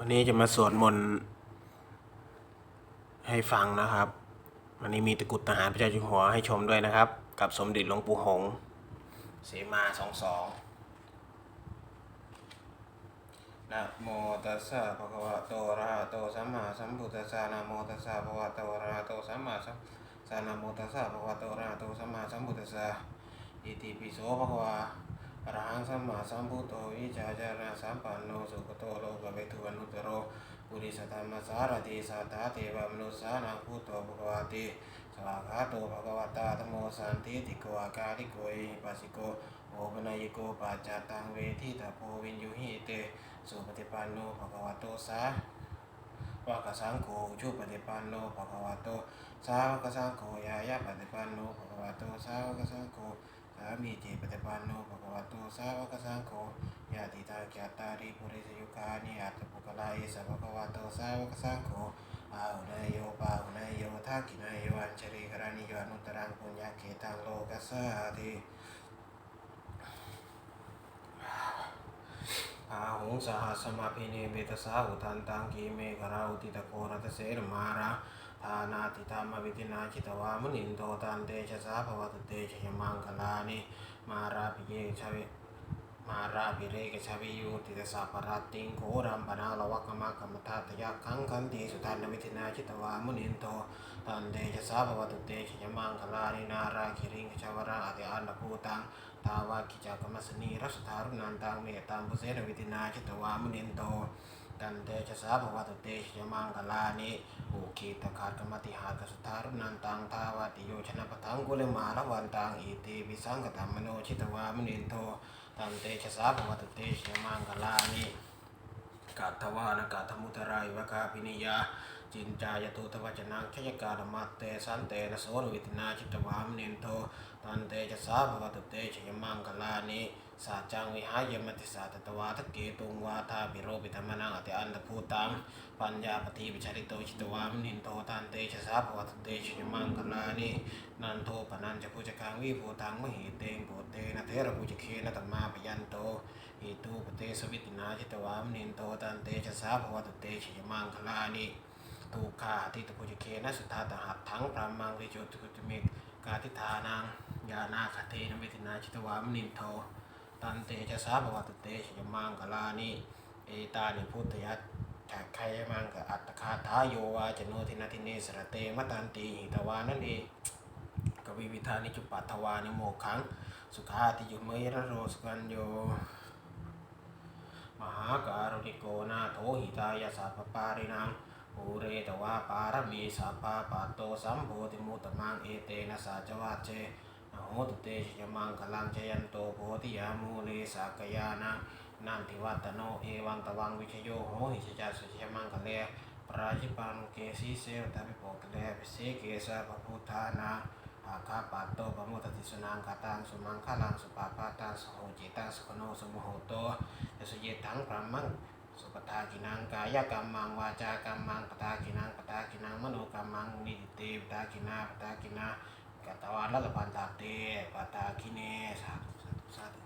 วันนี้จะมาสวดมนต์ให้ฟังนะครับ วันนี้มีตะกุดทหารพระเจ้าอยู่หัวให้ชมด้วยนะครับ กับสมเด็จหลวงปู่หงเสมาสองสองนะโมตัสสะภะคะวะโตอะระหะโตสัมมาสัมพุทธัสสะนะโมตัสสะภะคะวะโตอะระหะโตสัมมาสัมพุทธัสสะนะโมตัสสะภะคะวะโตอะระหะโตสัมมาสัมพุทธัสสะอิติปิโสภะคะวะ อรหังสัมมาสัมพุทโธวิจาจารณสัมปันโนสุขโตโลกเวทุอนุตโรปุริสธรรมสารติสัทธาเทวมนุสสานังพุทโธภควาติสวากาโตภควตาธโมสันติติโกอากาลิโกอิปัสสิโกโอปนายโกปัจจตังเวทิตาโพวินยุหิเตสุปฏิปันโนภควโตสาวากสังโฆชุปฏิปันโนภควโตสาวกสังโฆยายาปฏิปันโนภควโตสาวกสังโฆ สามีจิปฏิปันโนภคะวะโตสาวกสังโฆญาติตาแกตาริปุริสยุคานิอัตปุกลายสัพพะควะโตสาวกสังโฆอาหุนายโยปาหุนายโยทักขินายโยอัญชริกรานิโยอนุตตรังปุญญาเขตังโลกัสสาติอาหุงสหัสมาพิเนเบตสาหุทันตังกีเมฆราอุติตะโกรัตเสรมารา ทานาติตามวิตินาจิตวามุนินโตตันเตชะสาภวตุเตชะยมังคลานิมาราปิเยชเวมาราบิเรกชาวิยุติตสาปราติงโครัมปนาลวักมากรรมทาตยาคังคันติสุทานวิธินาจิตวามุนินโตตันเตชะสาภวตุเตชยมังคลานินาราคิริงชาวราอติอันภูตังทาวากิจักรมสนีรัสธารุนันตังเมตังปุเสนวิธินาจิตวามุนินโต ตันเตชะสาภวัตุเตชยมังคลานิอุคีตคาตกมติหากสุทารุนันตังทาวาติโยชนะปทังกุลมาลวันตังอิติวิสังกตัมมโนชิตวามนินโตตันเตชะสาภวัตเตชะมังคลานิกาทวานกาธมุตรายวกาปินิยาจินจายตุตวัจนังชยการมัตเตสันเตนะโสนวิตนาจิตวามเนนโทตันเตชะสาภวัตเตชะมังคลานิ สัจจังวิหายมติสัตตวาทเกตุงวาทาปิโรปิธรรมนังอติอันตภูตังปัญญาปฏิวิชาริโตจิตวามนินโตตันเตชะสาภวตเตชะมังคลานินันโทปนันจะพุจกังวิภูตังมหิเตงโพเตนะเทระพุจเคนะตัมมาปยันโตอิตูปเตสวิตินาจิตวามนินโตตันเตชะสาภวตเตชยมังคลานิทุกขาทิตปุจเคนะสุทธาตหัตถังพรามังวิจตุกุจเมกกาทิธานังยานาคเทนเวตินาจิตวามนินโท ตันเตชะสาภวัตเตชยมังคลานิเอตานิพุทธยัตจากใครมังกอัตตคาทาโยวาจโนทินาทิเนสระเตมตันติหิตวานั่นเองกวิวิธานิจุปัตวานิโมขังสุขาติยุเมระโรสกันโยมหาการุณิโกนาโถหิตายาสัพพปารินังภูเรตวาปารมีสัพพาปัตโตสัมโพธิมุตมังเอเตนะสัจวัจเจ หตุเตชยมังคลังจยันโตโพธิยามูเลสักยานังนันทิวัตโนเอวังตวังวิชโยโหหิชจัสสุชยมังคเลปราชิปังเกสีเสวตาปิโปกเลปิเสเกสะปพุทธานาอาคาปัตโตปะโมตติสุนังคาตังสุมังคลังสุปาปาตังสุโหจิตังสุขโนสุโมโหโตยสุเยตังพระมังสุปทากินังกายกรรมังวาจากรรมังปทากินังปทากินังมโนกรรมังนิติเตปทากินาปทากินา กัตวาลัลปันตาเตปทากิเนสาธุสาธุสาธุ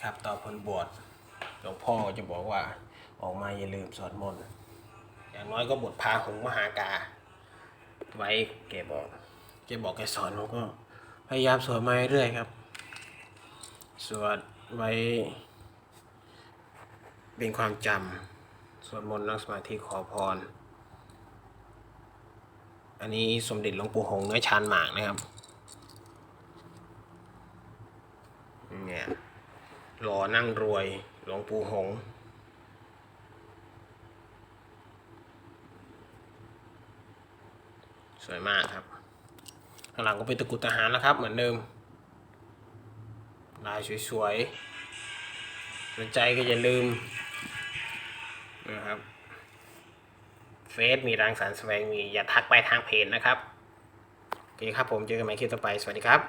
ครับต่อผลบวชหลวงพ่อจะบอกว่าออกมาอย่าลืมสวดมนต์ อย่างน้อยก็บทพาหงมหากา ไว้แกบอกแกบอกแกสอนผมก็ พยายามสวดมาเรื่อยครับ สวดไว้ เป็นความจำสวดมนต์นั่งสมาธิขอพร อันนี้สมเด็จหลวงปู่หงเนื้อชานหมากนะครับเนี่ยหล่อนั่งรวยหลวงปู่หงส์ส วยมากครับข้างหลังก็เป็นตะกุดทหารนะครับ เหมือนเดิม ลายสวยๆสนใจก็อย่าลืมนะครับเฟซมีรังสรรค์แสวงมีอย่าทักไปทางเพจนะครับโอเคครับผมเจอกันใหม่คลิปต่อไป สวัสดีครับ